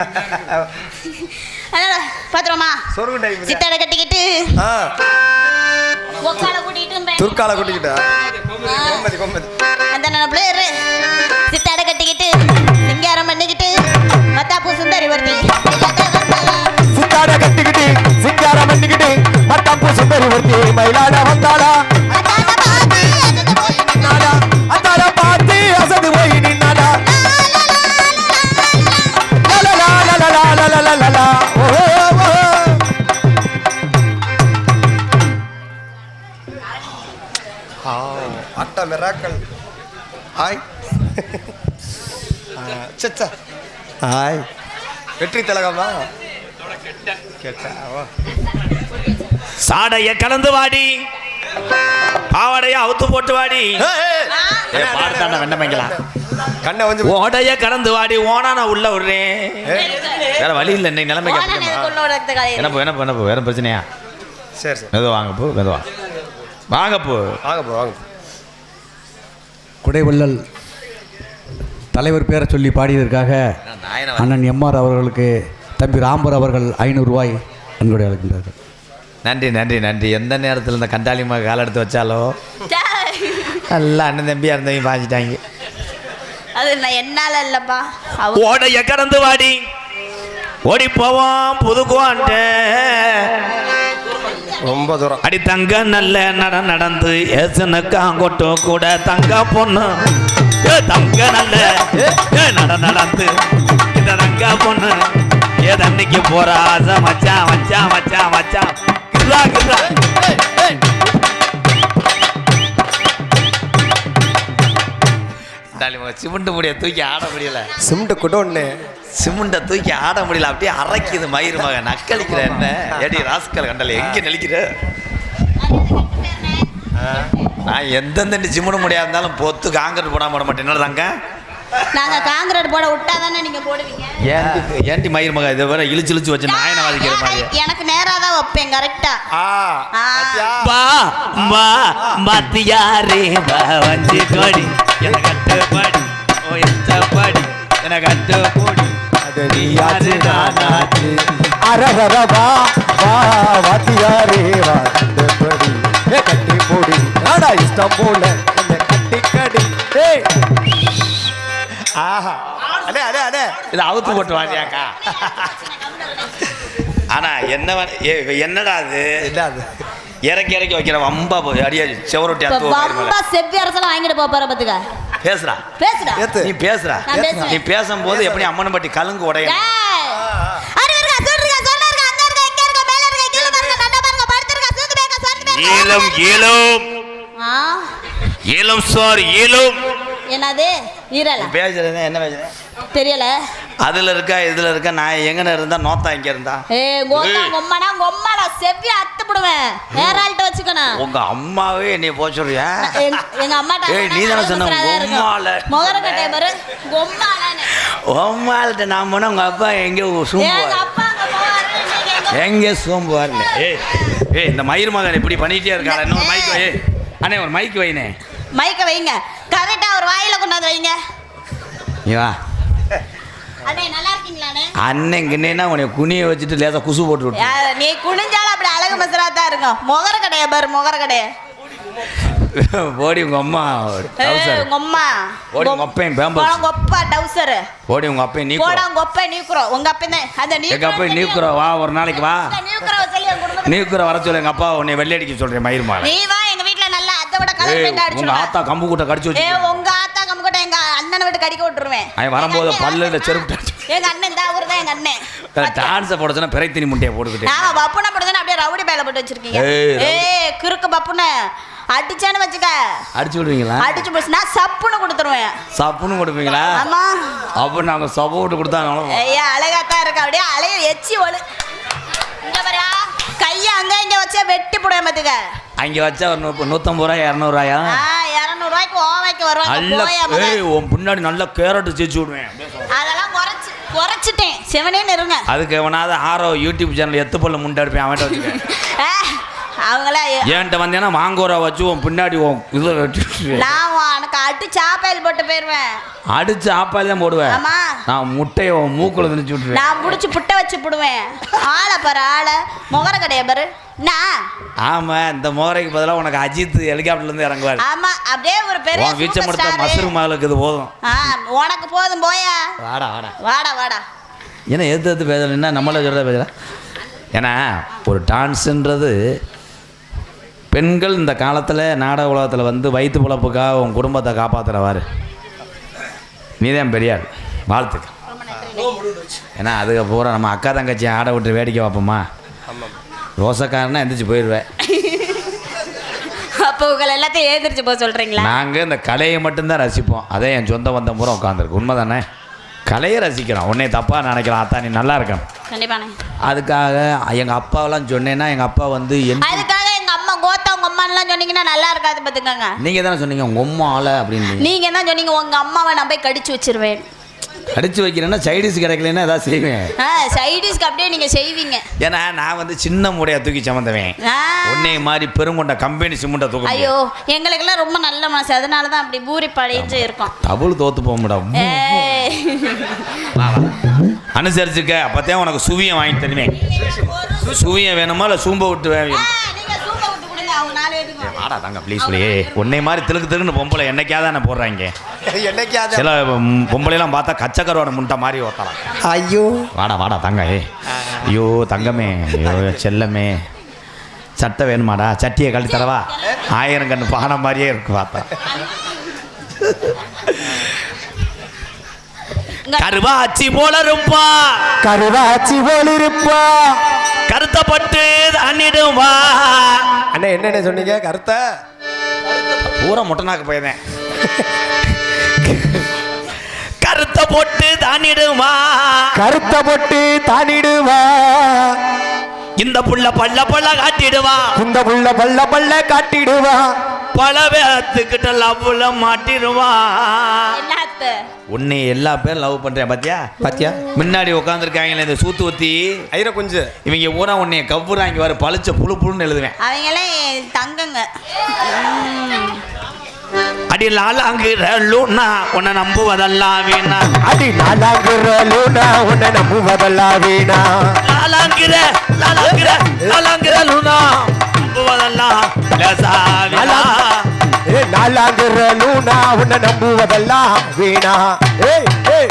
Time சித்தாட கட்டிக்கிட்டு ஆ. ஒக்கால கூட்டிட்டு துர்க்கால கூட்டிக்கிட்டா? கொம்பதி கொம்பதி அந்த நினப்புல இரு சித்தாட கட்டிக்கிட்டு சிங்காரம் பண்ணிக்கிட்டு மத்தாப்பூ சுந்தரி ஒருத்தி. சித்தாட கட்டிக்கிட்டு சிங்காரம் பண்ணிக்கிட்டு மத்தப்பு சுந்தரி ஒருத்தி மயிலாட மிராக்கல் ஹாய் சச்சா. ஹாய் வெற்றி திலகமா? கேட்டா வா. சாடைய கலந்து வாடி. பாவாடைய அவுத்து போட்டு வாடி. வெண்ணமைங்களா? கண்ணை கொஞ்சம் ஓடைய கலந்து வாடி. ஓனா நான் உள்ள விடுறேன். வேற வழி இல்லை இன்னைக்கு நிலைமைக்கு அப்படிதாம்மா. என்ன போ என்ன போ என்ன போ வேற பிரச்சனையா? சரி சரி. மெதுவா வாங்க போ மெதுவா. வாங்க போ வாங்க ப்ரோ வாங்க குடைவள்ளல் தலைவர் பேரை சொல்லி பாடியதற்காக அண்ணன் எம்ஆர் அவர்களுக்கு தம்பி ராம்பர் அவர்கள் ஐநூறு ரூபாய் நன்கொடை அளிக்கின்றார்கள். நன்றி நன்றி நன்றி. எந்த நேரத்தில் இந்த கண்டாளிமா கால் எடுத்து வச்சாலோ? எல்லாம் அண்ணன் தம்பியா இருந்தவங்க பாஞ்சிட்டாங்க. அது நான் என்னால இல்லப்பா. ஓடைய கடந்து வாடி. ஓடி போவோம் புதுக்கோண்ட ரொம்ப தூரம். அடி தங்க நல்ல நட நடந்து ஏசனுக்கு அங்கோட்டோ கூட தங்க பொண்ணு. ஏ தங்க நல்ல ஏ நட நடந்து இந்த தங்க பொண்ணு. ஏ தண்ணிக்கு போற ஆசை மச்சான் மச்சான் மச்சான் மச்சான் கிர்ரா டாலிமா சிமெண்ட் முடிய தூக்கி ஆட முடியல. சிமெண்ட் குடோன்னு. சிமெண்ட்டை தூக்கி ஆட முடியல அப்படியே அரைக்குது மயிர் மக நக்களிக்கிற என்ன? ஏடி ராஸ்கல் கண்டல எங்க நெளிக்கிற? நான் எந்தெந்த சிமெண்ட் முடியா இருந்தாலும் பொத்து காங்கிரட் போடாம போட மாட்டேன். என்ன தாங்க? நாங்க காங்கிரட் போட விட்டா தானே நீங்க போடுவீங்க? ஏன்டி ஏன்டி மயிர் மக இதை வேற இழுச்சு இழுச்சு வச்சு நாயனை வாதிக்கிற மாதிரி. எனக்கு நேரா தான் வைப்பேன் கரெக்டா ஆ? ஆ. பாத்தியா? வா வா பாத்தியாரே வா வஞ்சி கோடி. என கட்டு பாடி. ஓ எச்ச பாடி. என கட்டு நீயாச்சு நானாச்சு. அரரர வா வாத்தியாரே வா இந்த ஏ கட்டி போடி நாடா இஷ்டம் போல. என்ன கட்டி கடி. ஏய் ஆஹா. அடே அடே அடே இது அவுத்து போட்டு வாடியாக்கா ஆனா என்ன ஏ- என்னடா அது? என்ன அது? இறக்கி இறக்கி வைக்கிற வம்பா போய் அடியா செவரொட்டி இப்ப அத்து மயிர் வம்பா மக செவ்வி அரசெல்லாம் வாங்கிட்டு போக போற பாத்துக்க. பேசுறா. ஏத்து. நீ பேசுறா. நான் பேசுறேன். நீ பேசும்போது எப்படி அம்மனை பட்டி கலுங்கு உடைய டேய். அறிவு இருக்கா, சூடு இருக்கா, சொல்ல இருக்கா, அங்க இருக்கா, இங்க இருக்கா, மேல இருக்கா, கீழ பாருங்க, நண்டை பாருங்க, படுத்திருக்கா, சூத்து பேக்கா, சொரிஞ்சு பேக்கா. ஏலம் ஏலம். ஆ, ஏலம் சார் ஏலம். என்னது? ஈரலா பேசுறது என்ன பேசுறேன் தெரியல. அதுல இருக்கா இதுல இருக்கா? நான் எங்கன இருந்தா நோத்தா இங்க இருந்தா? ஏ கோத்தா ஏய். கொம்மனா கொம்மனா செவ்வி அத்து போடுவேன் வேற ஆள்கிட்ட வச்சுக்கணும் உங்க அம்மாவே என்னைய போக சொல்றியா? எங்க- அம்மாட்ட ஏய், நீ தானே சொன்ன கொம்மால. முகரக்கட்டை பாரு கொம்மாலன்னு உம்மாள்கிட்ட நான் போனா உங்க அப்பா எங்க எங்க சூம்புவார் அப்பா அங்க போவாரு எங்க எங்க சோம்புவார்ல ஏய் ஏய் இந்த மயிர் மகன் இப்படி பண்ணிட்டே இருக்காள இன்னொரு மைக் வை. அண்ணே ஒரு மைக் வைனே மைக்க வைங்க. கரெக்டா ஒரு வாயில கொண்டாந்து வைங்க. நீ வா. அண்ணே நல்லா இருக்கீங்களாண்ணே அண்ணன் கிண்ணேன்னா உன்னை குனிய வச்சுட்டு லேசா குசு போட்டு விட்டு நீ குனிஞ்சாலும் அப்படி அழகு மசரா தான் இருக்கும். முகர கடைய பாரு முகர கடைய. போடி உங்க அம்மா உங்க அம்மா. ஓடி உங்க அப்பன் பேம்பஸ். உங்க அப்பா டவுசர் போடி உங்க அப்பா நீ போடா உங்க அப்பா நீக்குறோம் உங்க அப்பா தான். அந்த எங்க அப்பா நீக்குறோம் வா ஒரு நாளைக்கு வா. நீக்குறோம் சொல்லி குடும்பத்துல வர சொல்லு எங்க அப்பா உன்னை வெள்ளடிக்க சொல்றேன் மயிர் மகன் நீ வா எங்க வீட்ல நல்லா அதை விட கலர் பெயிண்ட் உங்க ஆத்தா கம்பு கூட்ட கடிச்சு வச்சு உங்க எங்க அண்ணனை விட்டு கடிக்க விட்டுருவேன். அவன் வரும்போது பல்லுல செருப்பு. எங்க அண்ணன் தான் அவரு தான் எங்க அண்ணன். டான்ஸை போட சொன்னா முட்டையை போட்டுக்கிட்டு. பப்புனை அப்படியே ரவுடி பேல போட்டு வச்சிருக்கீங்க. ஏய், கிறுக்கு பப்புனை அடிச்சான்னு வச்சுக்க. அடிச்சு விடுவீங்களா? அடிச்சு சப்புன்னு கொடுத்துருவேன். சப்புன்னு கொடுப்பீங்களா? ஆமா. அப்போ நாங்க சப்போர்ட் கொடுத்தாங்க ஐயா அழகாத்தான் இருக்கு. அப்படியே அழகு எச்சி ஒழு இங்க பாரியா கையை அங்க இங்க வச்சா வெட்டி போடுவேன் பாத்துக்க. அங்க வச்சா ஒரு நூத்தம்பது ரூபாய் இரநூறுவாயா? ஓவாய்க்கு வருவாங்க. உன் பின்னாடி நல்ல கேரட் சேர்த்து விடுவேன். அதெல்லாம் குறைச்சு குறைச்சிட்டேன். செவனேன்னு இருங்க அதுக்கு எவனாவது ஆரோ யூடியூப் சேனல் எத்து பல்ல முண்டை எடுப்பேன் அவன்கிட்ட வச்சுக்க ஆ, அவங்கள ஏன்ட்ட வந்தேன்னா மாங்கோரா வச்சு உன் பின்னாடி உன் இதை. நான் உனக்கு அடி அடி சாப்பாயில் போட்டு போயிருவேன். அடிச்சு ஆப்பால் தான் போடுவேன். ஆமா. நான் முட்டையை உன் மூக்குல திணிச்சு விட்டுருவேன். நான் புடிச்சு புட்டை வச்சு புடுவேன். ஆளை பாரு ஆளை. முகர கடைய பாரு. நான் ஆமா இந்த மோரைக்கு பதிலாக உனக்கு அஜித் ஹெலிகாப்டர்ல இருந்து இறங்குவார். ஆமா அப்படியே ஒரு பெரிய உன் வீச்சம் star. மசரு மகளுக்கு இது போதும். ஆ உனக்கு போதும் போயா. வாடா வாடா. வாடா வாடா. ஏன்னா எதிர்த்து எதிர்த்து பேசலைன்னா நம்மள சொல்கிறத பேசல ஏன்னா ஒரு டான்ஸுன்றது பெண்கள் இந்த காலத்தில் நாடக உலகத்தில் வந்து வயிற்று பிழப்புக்காக உன் குடும்பத்தை காப்பாற்றுறவாரு நீதான் பெரியார். வாழ்த்துக்கள். ஏன்னா அதுக்கு பூரா நம்ம அக்கா தங்கச்சி ஆட விட்டு வேடிக்கை பார்ப்போமா? ரோசக்காரனா எந்திரிச்சு போயிடுவேன். அப்போ உங்களை எல்லாத்தையும் ஏந்திரிச்சு போக சொல்றீங்களா? நாங்கள் இந்த கலையை மட்டும்தான் ரசிப்போம். அதே என் சொந்த வந்த பூரா உட்காந்துருக்கு உண்மை தானே கலையை ரசிக்கிறோம். உன்னை தப்பாக நினைக்கலாம். அத்தா நீ நல்லா இருக்கணும். கண்டிப்பாண்ணே. அதுக்காக எங்கள் அப்பாவெல்லாம் சொன்னேன்னா எங்கள் அப்பா வந்து அதுக்காக எங்க அம்மா கோத்தா உங்க அம்மான்லாம் சொன்னீங்கன்னா நல்லா இருக்காது பாத்துக்கோங்க நீங்கள் தானே சொன்னீங்க? உங்கள் அம்மா ஆளை அப்படின்னு. நீங்க தான் சொன்னீங்க உங்க அம்மாவை நான் போய் கடிச்சு வச்சிருவேன். அடிச்சு வைக்கிறேன்னா சைடிஸ் கிடைக்கலன்னா ஏதாவது செய்வேன். ஆ சைடிஸ்க்கு அப்படியே நீங்க செய்வீங்க. ஏன்னா நான் வந்து சின்ன மூடையை தூக்கி சமந்தவேன். ஆ. உன்னை மாதிரி பெருங்கொண்ட கம்பெனி சிமெண்ட்டை தூக்க ஐயோ எங்களுக்கெல்லாம் ரொம்ப நல்ல மனசு. அதனால தான் அப்படி பூரி படைஞ்சு இருக்கோம். டபுள் தோத்து போக முடியும் ஏய். அனுசரிச்சுக்க. அப்போத்தான் உனக்கு சுவியம் வாங்கி தருவேன். சுவியம் வேணுமா இல்லை சூம்ப விட்டு வேணும் ஆடா தாங்க ப்ளீஸ் ப்ளீ உன்னை மாதிரி திருக்கு திருன்னு பொம்பளை என்னைக்காவது தானே போடுறாங்க. என்னைக்காவது? சில பொம்பளைலாம் பார்த்தா கச்சக்கரோட முட்டை மாதிரி ஓட்டலாம் ஐயோ. வாடா வாடா தங்க ஏ ஐயோ தங்கமே ஐயோ செல்லமே. சட்டை வேணுமாடா? சட்டியை கழட்டி தரவா? ஆயிரம் கண்ணு பானை மாதிரியே இருக்கு பார்த்தா. கருவாச்சி போல இருப்பா. கருவாச்சி போல் இருப்பா. கருத்தப்பட்டு தண்ணிடுவா அண்ணே என்னென்ன சொன்னீங்க? கருத்தை? பூரா முட்டனாக்கு போயிருந்தேன் கருத்த போட்டு தானிடுவா கருத்த பொட்டு தானிடுவா இந்த புள்ள பள்ள பள்ள காட்டிடுவா. இந்த புள்ள பல்ல பல்ல காட்டிடுவா. பல பேத்துக்கிட்ட லவ்ல மாட்டிடுவா. என்னத்த உன்னை எல்லா பேரும் லவ் பண்றேன் பாத்தியா? பாத்தியா? முன்னாடி உட்காந்துருக்காங்களே இந்த சூத்து ஊத்தி. ஐர குஞ்சு. இவங்க ஊரா உன்னைய கவுறாங்க வர பளிச்ச புழு புழுன்னு எழுதுவேன். அவங்களே தங்கங்க. அடி லாலாங்கிற லூனா உன்னை நம்புவதெல்லாம் வீணா. அடி நாலாங்கிற லூனா உன்னை நம்புவதெல்லாம் வீணா. லாலாங்கிற லாலாங்கிற லாலாங்கிற லூனா. நாலாங்கிற லூனா உன்னை நம்புவதெல்லாம் வீணா. ஏய் ஏய்